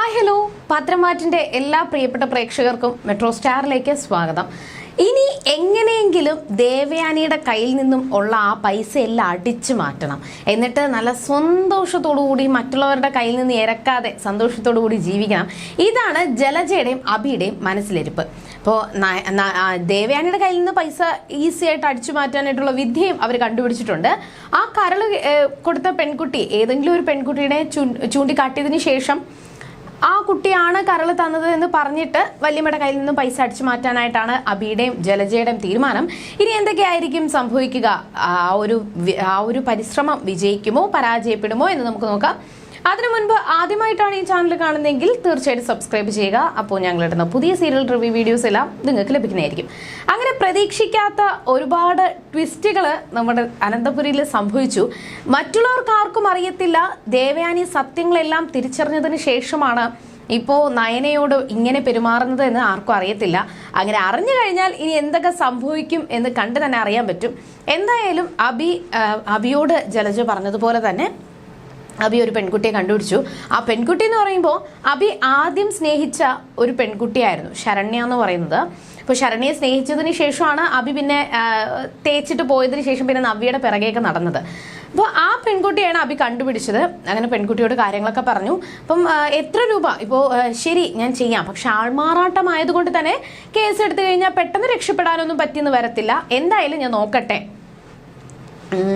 Hi hello. പത്രമാറ്റിന്റെ എല്ലാ പ്രിയപ്പെട്ട പ്രേക്ഷകർക്കും മെട്രോ സ്റ്റാറിലേക്ക് സ്വാഗതം. ഇനി എങ്ങനെയെങ്കിലും ദേവയാനിയുടെ കയ്യിൽ നിന്നും ഉള്ള ആ പൈസ എല്ലാം അടിച്ചു മാറ്റണം. എന്നിട്ട് നല്ല സന്തോഷത്തോടു കൂടി മറ്റുള്ളവരുടെ കയ്യിൽ നിന്ന് ഇരക്കാതെ സന്തോഷത്തോടു കൂടി ജീവിക്കണം. ഇതാണ് ജലജയുടെയും അബിയുടെയും മനസ്സിലിരിപ്പ്. അപ്പോൾ ദേവയാനിയുടെ കയ്യിൽ നിന്ന് പൈസ ഈസി ആയിട്ട് അടിച്ചു മാറ്റാനായിട്ടുള്ള വിദ്യയും അവർ കണ്ടുപിടിച്ചിട്ടുണ്ട്. ആ കരൾ കൊടുത്ത പെൺകുട്ടി ഏതെങ്കിലും ഒരു പെൺകുട്ടിയുടെ ചൂ- ചൂണ്ടിക്കാട്ടിയതിന് ശേഷം ആ കുട്ടിയാണ് കരൾ തന്നത് എന്ന് പറഞ്ഞിട്ട് വല്യമ്മയുടെ കയ്യിൽ നിന്ന് പൈസ അടിച്ചു മാറ്റാനായിട്ടാണ് അബിയുടെയും ജലജയുടെയും തീരുമാനം. ഇനി എന്തൊക്കെയായിരിക്കും സംഭവിക്കുക? ആ ഒരു ആ ഒരു പരിശ്രമം വിജയിക്കുമോ? പരാജയപ്പെടുമോ? എന്ന് നമുക്ക് നോക്കാം. അതിനു മുൻപ് ആദ്യമായിട്ടാണ് ഈ ചാനൽ കാണുന്നതെങ്കിൽ തീർച്ചയായിട്ടും സബ്സ്ക്രൈബ് ചെയ്യുക. അപ്പോൾ ഞങ്ങൾ ഇടുന്ന പുതിയ സീരിയൽ റിവ്യൂ വീഡിയോസ് എല്ലാം നിങ്ങൾക്ക് ലഭിക്കുന്നതായിരിക്കും. അങ്ങനെ പ്രതീക്ഷിക്കാത്ത ഒരുപാട് ട്വിസ്റ്റുകൾ നമ്മുടെ അനന്തപുരിയിൽ സംഭവിച്ചു. മറ്റുള്ളവർക്ക് ആർക്കും അറിയത്തില്ല. ദേവയാനി സത്യങ്ങളെല്ലാം തിരിച്ചറിഞ്ഞതിന് ശേഷമാണ് ഇപ്പോൾ നയനയോട് ഇങ്ങനെ പെരുമാറുന്നത് എന്ന് ആർക്കും അറിയത്തില്ല. അങ്ങനെ അറിഞ്ഞു കഴിഞ്ഞാൽ ഇനി എന്തൊക്കെ സംഭവിക്കും എന്ന് കണ്ട് തന്നെ അറിയാൻ പറ്റും. എന്തായാലും അബി അബിയോട് ജലജ പറഞ്ഞതുപോലെ തന്നെ അബി ഒരു പെൺകുട്ടിയെ കണ്ടുപിടിച്ചു. ആ പെൺകുട്ടി എന്ന് പറയുമ്പോൾ അബി ആദ്യം സ്നേഹിച്ച ഒരു പെൺകുട്ടിയായിരുന്നു ശരണ്യ എന്ന് പറയുന്നത്. അപ്പോൾ ശരണ്യെ സ്നേഹിച്ചതിന് ശേഷമാണ് അബി പിന്നെ തേച്ചിട്ട് പോയതിന് ശേഷം പിന്നെ നവ്യയുടെ പിറകെയൊക്കെ നടന്നത്. അപ്പോൾ ആ പെൺകുട്ടിയാണ് അബി കണ്ടുപിടിച്ചത്. അങ്ങനെ പെൺകുട്ടിയോട് കാര്യങ്ങളൊക്കെ പറഞ്ഞു. അപ്പം എത്ര രൂപ? ഇപ്പോൾ ശരി ഞാൻ ചെയ്യാം. പക്ഷെ ആൾമാറാട്ടമായതുകൊണ്ട് തന്നെ കേസ് എടുത്തു കഴിഞ്ഞാൽ പെട്ടെന്ന് രക്ഷപ്പെടാനൊന്നും പറ്റിയെന്ന് വരത്തില്ല. എന്തായാലും ഞാൻ നോക്കട്ടെ.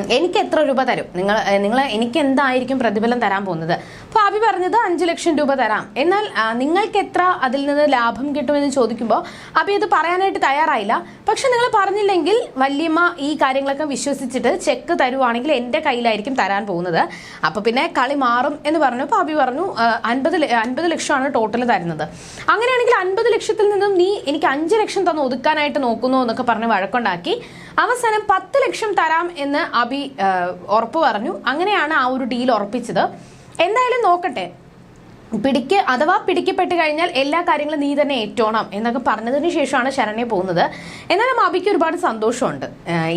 എനിക്ക് എത്ര രൂപ തരും? നിങ്ങൾ നിങ്ങൾ എനിക്ക് എന്തായിരിക്കും പ്രതിഫലം തരാൻ പോകുന്നത്? അബി പറഞ്ഞത് അഞ്ച് ലക്ഷം രൂപ തരാം. എന്നാൽ നിങ്ങൾക്ക് എത്ര അതിൽ നിന്ന് ലാഭം കിട്ടുമെന്ന് ചോദിക്കുമ്പോൾ അബി അത് പറയാനായിട്ട് തയ്യാറായില്ല. പക്ഷെ നിങ്ങൾ പറഞ്ഞില്ലെങ്കിൽ വല്യമ്മ ഈ കാര്യങ്ങളൊക്കെ വിശ്വസിച്ചിട്ട് ചെക്ക് തരുവാണെങ്കിൽ എന്റെ കയ്യിലായിരിക്കും തരാൻ പോകുന്നത്. അപ്പോൾ പിന്നെ കളി മാറും എന്ന് പറഞ്ഞപ്പോൾ അബി പറഞ്ഞു അൻപത് അൻപത് ലക്ഷമാണ് ടോട്ടൽ തരുന്നത്. അങ്ങനെയാണെങ്കിൽ അൻപത് ലക്ഷത്തിൽ നിന്നും നീ എനിക്ക് അഞ്ച് ലക്ഷം തന്ന് ഒതുക്കാനായിട്ട് നോക്കുന്നു എന്നൊക്കെ പറഞ്ഞ് വഴക്കുണ്ടാക്കി. അവസാനം പത്ത് ലക്ഷം തരാം എന്ന് ആ, ഉറപ്പ് പറഞ്ഞു. അങ്ങനെയാണ് ആ ഒരു ഡീൽ ഉറപ്പിച്ചത്. എന്തായാലും നോക്കട്ടെ. പിടിക്ക് അഥവാ പിടിക്കപ്പെട്ട് കഴിഞ്ഞാൽ എല്ലാ കാര്യങ്ങളും നീ തന്നെ ഏറ്റോണം എന്നൊക്കെ പറഞ്ഞതിന് ശേഷമാണ് ശരണ്യ പോകുന്നത്. എന്നാലും അബിക്ക് ഒരുപാട് സന്തോഷമുണ്ട്.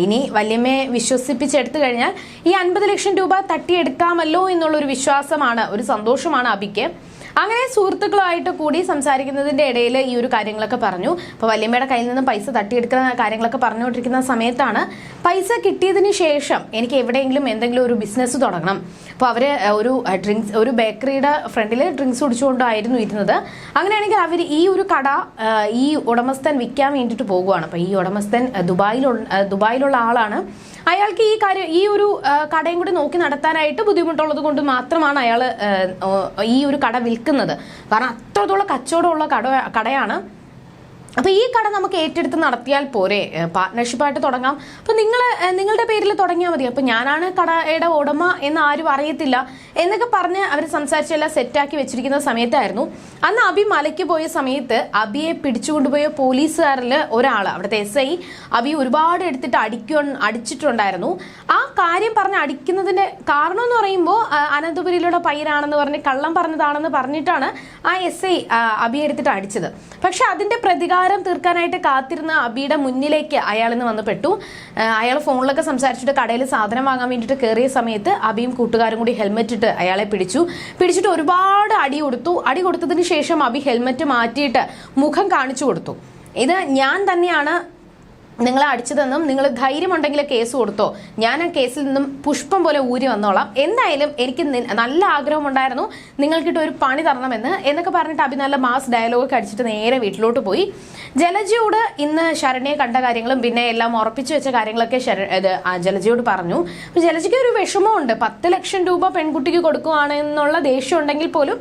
ഇനി വല്യമ്മയെ വിശ്വസിപ്പിച്ചെടുത്തു കഴിഞ്ഞാൽ ഈ അൻപത് ലക്ഷം രൂപ തട്ടിയെടുക്കാമല്ലോ എന്നുള്ളൊരു വിശ്വാസമാണ് ഒരു സന്തോഷമാണ് അബിക്ക്. അങ്ങനെ സുഹൃത്തുക്കളുമായിട്ട് കൂടി സംസാരിക്കുന്നതിന്റെ ഇടയിൽ ഈ ഒരു കാര്യങ്ങളൊക്കെ പറഞ്ഞു. അപ്പോൾ വല്യമ്മയുടെ കയ്യിൽ നിന്ന് പൈസ തട്ടിയെടുക്കുന്ന കാര്യങ്ങളൊക്കെ പറഞ്ഞുകൊണ്ടിരിക്കുന്ന സമയത്താണ് പൈസ കിട്ടിയതിന് ശേഷം എനിക്ക് എവിടെയെങ്കിലും എന്തെങ്കിലും ഒരു ബിസിനസ് തുടങ്ങണം. അപ്പോൾ അവർ ഒരു ഡ്രിങ്ക്സ് ഒരു ബേക്കറിയുടെ ഫ്രണ്ടിൽ ഡ്രിങ്ക്സ് കുടിച്ചുകൊണ്ടായിരുന്നു ഇരുന്നത്. അങ്ങനെയാണെങ്കിൽ അവർ ഈ ഒരു കട ഈ ഉടമസ്ഥൻ വിൽക്കാൻ വേണ്ടിയിട്ട് പോകുവാണ്. അപ്പോൾ ഈ ഉടമസ്ഥൻ ദുബായിൽ ദുബായിലുള്ള ആളാണ്. അയാൾക്ക് ഈ കാര്യം ഈ ഒരു കടയും കൂടി നോക്കി നടത്താനായിട്ട് ബുദ്ധിമുട്ടുള്ളത് കൊണ്ട് മാത്രമാണ് അയാൾ ഈ ഒരു കട വിൽക്കുന്നത്. കാരണം അത്രത്തോളം കച്ചവടമുള്ള കട കടയാണ്. അപ്പൊ ഈ കട നമുക്ക് ഏറ്റെടുത്ത് നടത്തിയാൽ പോരെ? പാർട്ട്ണർഷിപ്പായിട്ട് തുടങ്ങാം. അപ്പോൾ നിങ്ങൾ നിങ്ങളുടെ പേരിൽ തുടങ്ങിയാൽ മതി. അപ്പൊ ഞാനാണ് കടയുടെ ഉടമ എന്ന് ആരും അറിയത്തില്ല എന്നൊക്കെ പറഞ്ഞ് അവർ സംസാരിച്ചെല്ലാം സെറ്റാക്കി വെച്ചിരിക്കുന്ന സമയത്തായിരുന്നു. അന്ന് അബി മലയ്ക്ക് പോയ സമയത്ത് അബിയെ പിടിച്ചുകൊണ്ടുപോയ പോലീസുകാരിൽ ഒരാൾ അവിടുത്തെ എസ് ഐ അബി ഒരുപാട് എടുത്തിട്ട് അടിക്ക അടിച്ചിട്ടുണ്ടായിരുന്നു. ആ കാര്യം പറഞ്ഞ് അടിക്കുന്നതിന്റെ കാരണം എന്ന് പറയുമ്പോൾ അനന്തപുരിയിലുള്ള പയ്യനാണെന്ന് പറഞ്ഞ് കള്ളം പറഞ്ഞതാണെന്ന് പറഞ്ഞിട്ടാണ് ആ എസ് ഐ അബിയെ എടുത്തിട്ട് അടിച്ചത്. പക്ഷെ അതിന്റെ പ്രതികാരം തീർക്കാനായിട്ട് കാത്തിരുന്ന അബിയുടെ മുന്നിലേക്ക് അയാൾ ഇന്ന് വന്നപ്പെട്ടു. അയാൾ ഫോണിലൊക്കെ സംസാരിച്ചിട്ട് കടയിൽ സാധനം വാങ്ങാൻ വേണ്ടിയിട്ട് കയറിയ സമയത്ത് അബിയും കൂട്ടുകാരും കൂടി ഹെൽമെറ്റ് ഇട്ട് അയാളെ പിടിച്ചു. പിടിച്ചിട്ട് ഒരുപാട് അടി കൊടുത്തു. അടി കൊടുത്തതിന് ശേഷം അബി ഹെൽമെറ്റ് മാറ്റിയിട്ട് മുഖം കാണിച്ചു കൊടുത്തു. ഇത് ഞാൻ തന്നെയാണ് നിങ്ങളെ അടിച്ചതെന്നും നിങ്ങൾ ധൈര്യമുണ്ടെങ്കിൽ കേസ് കൊടുത്തോ. ഞാൻ ആ കേസിൽ നിന്നും പുഷ്പം പോലെ ഊരി വന്നോളാം. എന്തായാലും എനിക്ക് നല്ല ആഗ്രഹം ഉണ്ടായിരുന്നു നിങ്ങൾക്കിട്ട് ഒരു പണി തരണമെന്ന് എന്നൊക്കെ പറഞ്ഞിട്ട് അഭി നല്ല മാസ് ഡയലോഗ് അടിച്ചിട്ട് നേരെ വീട്ടിലോട്ട് പോയി. ജലജിയോട് ഇന്ന് ശരണ്യെ കണ്ട കാര്യങ്ങളും പിന്നെ എല്ലാം ഉറപ്പിച്ചു വെച്ച കാര്യങ്ങളൊക്കെ ഇത് പറഞ്ഞു. അപ്പൊ ജലജയ്ക്ക് ഒരു വിഷമമുണ്ട്. പത്ത് ലക്ഷം രൂപ പെൺകുട്ടിക്ക് കൊടുക്കുവാണ് എന്നുള്ള ദേഷ്യം ഉണ്ടെങ്കിൽ പോലും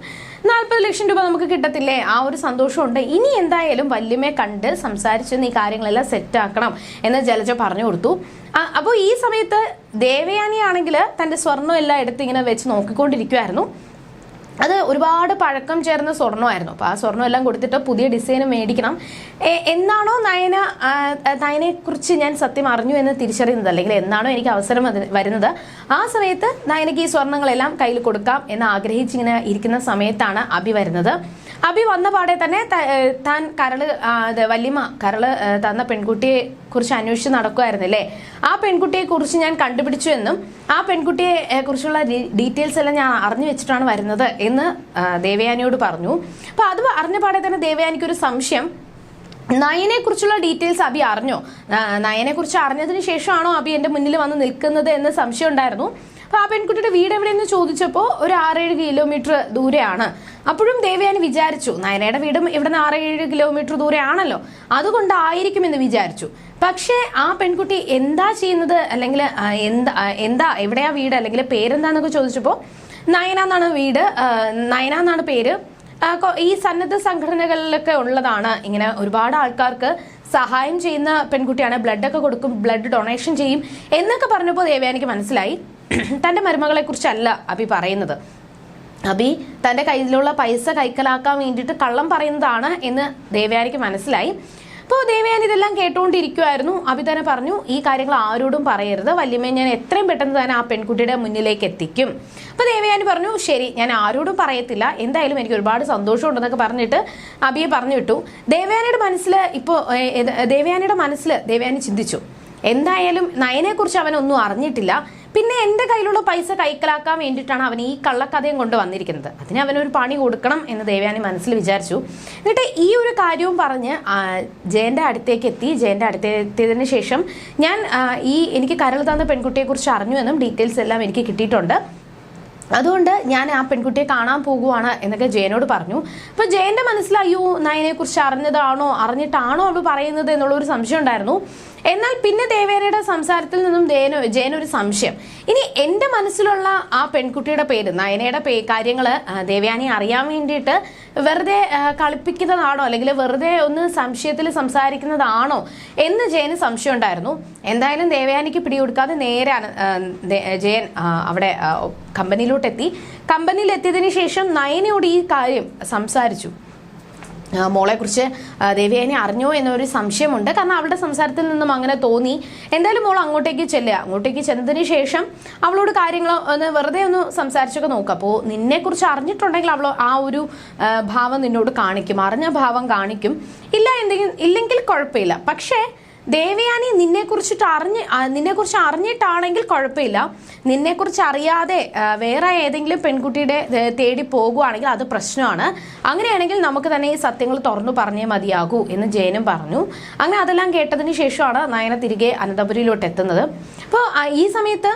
നാൽപ്പത് ലക്ഷം രൂപ നമുക്ക് കിട്ടത്തില്ലേ? ആ ഒരു സന്തോഷമുണ്ട്. ഇനി എന്തായാലും വല്യമ്മയെ കണ്ട് സംസാരിച്ച് നീ കാര്യങ്ങളെല്ലാം സെറ്റ് ആക്കണം എന്ന് ജലജ പറഞ്ഞു കൊടുത്തു. അപ്പോൾ ഈ സമയത്ത് ദേവയാനി ആണെങ്കിൽ തന്റെ സ്വർണം എല്ലാം എടുത്ത് ഇങ്ങനെ വെച്ച് നോക്കിക്കൊണ്ടിരിക്കുമായിരുന്നു അത് ഒരുപാട് പഴക്കം ചേർന്ന സ്വർണമായിരുന്നു. അപ്പോൾ ആ സ്വർണം എല്ലാം കൊടുത്തിട്ട് പുതിയ ഡിസൈൻ മേടിക്കണം. എന്നാണോ നയന നയനെ കുറിച്ച് ഞാൻ സത്യം അറിഞ്ഞു എന്ന് തിരിച്ചറിയുന്നത്? അല്ലെങ്കിൽ എന്നാണോ എനിക്ക് അവസരം വരുന്നത്? ആ സമയത്ത് നയനയ്ക്ക് ഈ സ്വർണങ്ങളെല്ലാം കയ്യിൽ കൊടുക്കാം എന്ന് ആഗ്രഹിച്ചിങ്ങനെ ഇരിക്കുന്ന സമയത്താണ് അഭി വരുന്നത്. അബി വന്ന പാടെ തന്നെ താൻ കരൾ വല്യമ്മ കരൾ തന്ന പെൺകുട്ടിയെ കുറിച്ച് അന്വേഷിച്ച് നടക്കുമായിരുന്നില്ലേ ആ പെൺകുട്ടിയെ കുറിച്ച് ഞാൻ കണ്ടുപിടിച്ചു എന്നും ആ പെൺകുട്ടിയെ കുറിച്ചുള്ള ഡീറ്റെയിൽസ് എല്ലാം ഞാൻ അറിഞ്ഞു വെച്ചിട്ടാണ് വരുന്നത് എന്ന് ദേവയാനിയോട് പറഞ്ഞു. അപ്പൊ അത് അറിഞ്ഞ പാടെ തന്നെ ദേവയാനിക്ക് ഒരു സംശയം. നയനെ കുറിച്ചുള്ള ഡീറ്റെയിൽസ് അബി അറിഞ്ഞോ? നയനെ കുറിച്ച് അറിഞ്ഞതിന് ശേഷമാണോ അബി എന്റെ മുന്നിൽ വന്ന് നിൽക്കുന്നത് എന്ന് സംശയം ഉണ്ടായിരുന്നു. അപ്പൊ ആ പെൺകുട്ടിയുടെ വീട് എവിടെയെന്ന് ചോദിച്ചപ്പോൾ ഒരു ആറേഴ് കിലോമീറ്റർ ദൂരെയാണ്. അപ്പോഴും ദേവയാനി വിചാരിച്ചു നയനയുടെ വീടും ഇവിടെ നിന്ന് ആറേഴ് കിലോമീറ്റർ ദൂരെ ആണല്ലോ അതുകൊണ്ടായിരിക്കും എന്ന് വിചാരിച്ചു. പക്ഷേ ആ പെൺകുട്ടി എന്താ ചെയ്യുന്നത്? അല്ലെങ്കിൽ എന്താ എന്താ എവിടെയാ വീട്? അല്ലെങ്കിൽ പേരെന്താന്നൊക്കെ ചോദിച്ചപ്പോൾ നയന എന്നാണ് വീട് നയന എന്നാണ് പേര്. ഈ സന്നദ്ധ സംഘടനകളിലൊക്കെ ഉള്ളതാണ്. ഇങ്ങനെ ഒരുപാട് ആൾക്കാർക്ക് സഹായം ചെയ്യുന്ന പെൺകുട്ടിയാണ്. ബ്ലഡൊക്കെ കൊടുക്കും ബ്ലഡ് ഡൊണേഷൻ ചെയ്യും. എന്നൊക്കെ പറഞ്ഞപ്പോൾ ദേവയാനിക്ക് മനസ്സിലായി. തന്റെ മരുമകളെ കുറിച്ചല്ല അഭി പറയുന്നത്. അബി തന്റെ കയ്യിലുള്ള പൈസ കൈക്കലാക്കാൻ വേണ്ടിയിട്ട് കള്ളം പറയുന്നതാണ് എന്ന് ദേവയാനിക്ക് മനസ്സിലായി. അപ്പോൾ ദേവയാനി ഇതെല്ലാം കേട്ടുകൊണ്ടിരിക്കുമായിരുന്നു അബി തന്നെ പറഞ്ഞു ഈ കാര്യങ്ങൾ ആരോടും പറയരുത്. വല്യമ്മയെ ഞാൻ എത്രയും പെട്ടെന്ന് തന്നെ ആ പെൺകുട്ടിയുടെ മുന്നിലേക്ക് എത്തിക്കും. അപ്പോൾ ദേവയാനി പറഞ്ഞു ശരി ഞാൻ ആരോടും പറയത്തില്ല. എന്തായാലും എനിക്ക് ഒരുപാട് സന്തോഷമുണ്ടെന്നൊക്കെ പറഞ്ഞിട്ട് അബിയെ പറഞ്ഞു വിട്ടു ദേവയാനിയുടെ മനസ്സിൽ ഇപ്പോൾ ദേവയാനിയുടെ മനസ്സിൽ ദേവയാനി ചിന്തിച്ചു. എന്തായാലും നയനെക്കുറിച്ച് അവനൊന്നും അറിഞ്ഞിട്ടില്ല. പിന്നെ എന്റെ കയ്യിലുള്ള പൈസ കൈക്കലാക്കാൻ വേണ്ടിയിട്ടാണ് അവൻ ഈ കള്ളക്കഥയും കൊണ്ട് വന്നിരിക്കുന്നത്. അതിന് അവനൊരു പണി കൊടുക്കണം എന്ന് ദേവയാനി മനസ്സിൽ വിചാരിച്ചു. എന്നിട്ട് ഈ ഒരു കാര്യവും പറഞ്ഞ് ജയന്റെ അടുത്തേക്ക് എത്തി. ജയന്റെ അടുത്തെത്തിയതിന് ശേഷം ഞാൻ ഈ എനിക്ക് കരൾ തന്ന പെൺകുട്ടിയെക്കുറിച്ച് അറിഞ്ഞു എന്നും ഡീറ്റെയിൽസ് എല്ലാം എനിക്ക് കിട്ടിയിട്ടുണ്ട്. അതുകൊണ്ട് ഞാൻ ആ പെൺകുട്ടിയെ കാണാൻ പോകുവാണ് എന്നൊക്കെ ജയനോട് പറഞ്ഞു. അപ്പൊ ജയന്റെ മനസ്സിൽ അയ്യോ നയനെ കുറിച്ച് അറിഞ്ഞതാണോ? അറിഞ്ഞിട്ടാണോ അവൾ പറയുന്നത്? എന്നുള്ള ഒരു സംശയം ഉണ്ടായിരുന്നു. എന്നാൽ പിന്നെ ദേവേനയുടെ സംസാരത്തിൽ നിന്നും ദേനു ജയന ഒരു സംശയം. ഇനി എന്റെ മനസ്സിലുള്ള ആ പെൺകുട്ടിയുടെ പേര് നയനയുടെ പേ കാര്യങ്ങൾ ദേവയാനി അറിയാൻ വേണ്ടിയിട്ട് വെറുതെ കളിപ്പിക്കുന്നതാണോ? അല്ലെങ്കിൽ വെറുതെ ഒന്ന് സംശയത്തിൽ സംസാരിക്കുന്നതാണോ? എന്ന് ജയന് സംശയം ഉണ്ടായിരുന്നു. എന്തായാലും ദേവയാനിക്ക് പിടികൊടുക്കാതെ നേരെ ജയൻ അവിടെ കമ്പനിയിലോട്ടെത്തി. എത്തിയതിനു ശേഷം നയനയോട് ഈ കാര്യം സംസാരിച്ചു. മോളെക്കുറിച്ച് കുറിച്ച് ദേവയാനി അറിഞ്ഞോ എന്നൊരു സംശയമുണ്ട്. കാരണം അവളുടെ സംസാരത്തിൽ നിന്നും അങ്ങനെ തോന്നി. എന്തായാലും മോൾ അങ്ങോട്ടേക്ക് ചെല്ലുക. അങ്ങോട്ടേക്ക് ചെന്നതിന് ശേഷം അവളോട് കാര്യങ്ങൾ ഒന്ന് വെറുതെ ഒന്ന് സംസാരിച്ചൊക്കെ നോക്കുക അപ്പോൾ നിന്നെക്കുറിച്ച് അറിഞ്ഞിട്ടുണ്ടെങ്കിൽ അവൾ ആ ഒരു ഭാവം നിന്നോട് കാണിക്കും. അറിഞ്ഞ ഭാവം കാണിക്കും. ഇല്ല എന്തെങ്കിലും ഇല്ലെങ്കിൽ കുഴപ്പമില്ല. പക്ഷേ ദേവയാനി നിന്നെ കുറിച്ചിട്ട് അറിഞ്ഞ് നിന്നെക്കുറിച്ച് അറിഞ്ഞിട്ടാണെങ്കിൽ കുഴപ്പമില്ല. നിന്നെക്കുറിച്ച് അറിയാതെ വേറെ ഏതെങ്കിലും പെൺകുട്ടിയുടെ തേടി പോകുവാണെങ്കിൽ അത് പ്രശ്നമാണ്. അങ്ങനെയാണെങ്കിൽ നമുക്ക് തന്നെ ഈ സത്യങ്ങൾ തുറന്നു പറഞ്ഞേ മതിയാകൂ എന്ന് ജയനും പറഞ്ഞു. അങ്ങനെ അതെല്ലാം കേട്ടതിന് ശേഷമാണ് നയന തിരികെ അനന്തപുരിയിലോട്ട് എത്തുന്നത് അപ്പോൾ ഈ സമയത്ത്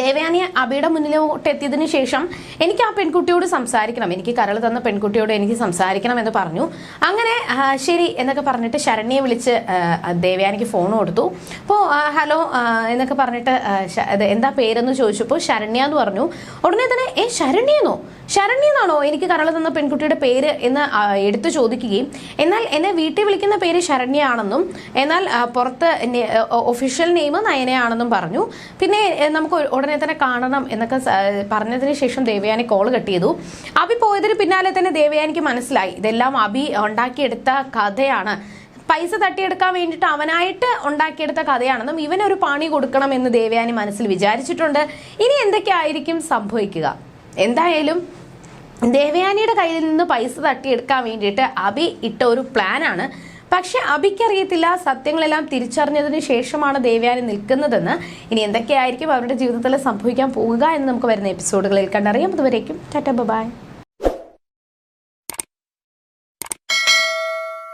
ദേവയാനി അബിയുടെ മുന്നിലോട്ട് എത്തിയതിനു ശേഷം എനിക്ക് ആ പെൺകുട്ടിയോട് സംസാരിക്കണം. എനിക്ക് കരൾ തന്ന പെൺകുട്ടിയോട് എനിക്ക് സംസാരിക്കണം എന്ന് പറഞ്ഞു. അങ്ങനെ ശരി എന്നൊക്കെ പറഞ്ഞിട്ട് ശരണ്യെ വിളിച്ച് ദേവയാനിക്ക് ഫോൺ കൊടുത്തു. അപ്പോൾ ഹലോ എന്നൊക്കെ പറഞ്ഞിട്ട് എന്താ പേരെന്ന് ചോദിച്ചപ്പോൾ ശരണ്യ എന്ന് പറഞ്ഞു. ഉടനെ തന്നെ ഏ ശരണ്യെന്നോ ശരണ്യ എന്നാണോ? എനിക്ക് കരൾ തന്ന പെൺകുട്ടിയുടെ പേര് എന്ന് എടുത്തു ചോദിക്കുകയും എന്നാൽ എന്നെ വീട്ടിൽ വിളിക്കുന്ന പേര് ശരണ്യ ആണെന്നും എന്നാൽ പുറത്ത് ഒഫീഷ്യൽ നെയിം നയനയാണെന്നും പറഞ്ഞു. പിന്നെ നമുക്ക് ഉടനെ തന്നെ കാണണം എന്നൊക്കെ പറഞ്ഞതിന് ശേഷം ദേവയാനി കോൾ കട്ട് ചെയ്തു അബി പോയതിന് പിന്നാലെ തന്നെ ദേവയാനിക്ക് മനസ്സിലായി. ഇതെല്ലാം അബി ഉണ്ടാക്കിയെടുത്ത കഥയാണ്. പൈസ തട്ടിയെടുക്കാൻ വേണ്ടിയിട്ട് അവനായിട്ട് ഉണ്ടാക്കിയെടുത്ത കഥയാണെന്നും ഇവനൊരു പണി കൊടുക്കണം എന്ന് ദേവയാനി മനസ്സിൽ വിചാരിച്ചിട്ടുണ്ട്. ഇനി എന്തൊക്കെയായിരിക്കും സംഭവിക്കുക? എന്തായാലും ദേവയാനിയുടെ കയ്യിൽ നിന്ന് പൈസ തട്ടിയെടുക്കാൻ വേണ്ടിയിട്ട് അബി ഇട്ട ഒരു പ്ലാനാണ് പക്ഷെ അബിക്കറിയത്തില്ല. സത്യങ്ങളെല്ലാം തിരിച്ചറിഞ്ഞതിന് ശേഷമാണ് ദേവയാനി നിൽക്കുന്നതെന്ന്. ഇനി എന്തൊക്കെയായിരിക്കും അവരുടെ ജീവിതത്തിൽ സംഭവിക്കാൻ പോവുക എന്ന് നമുക്ക് വരുന്ന എപ്പിസോഡുകളിൽ കണ്ടറിയാം. അതുവരേക്കും ടാറ്റ ബൈ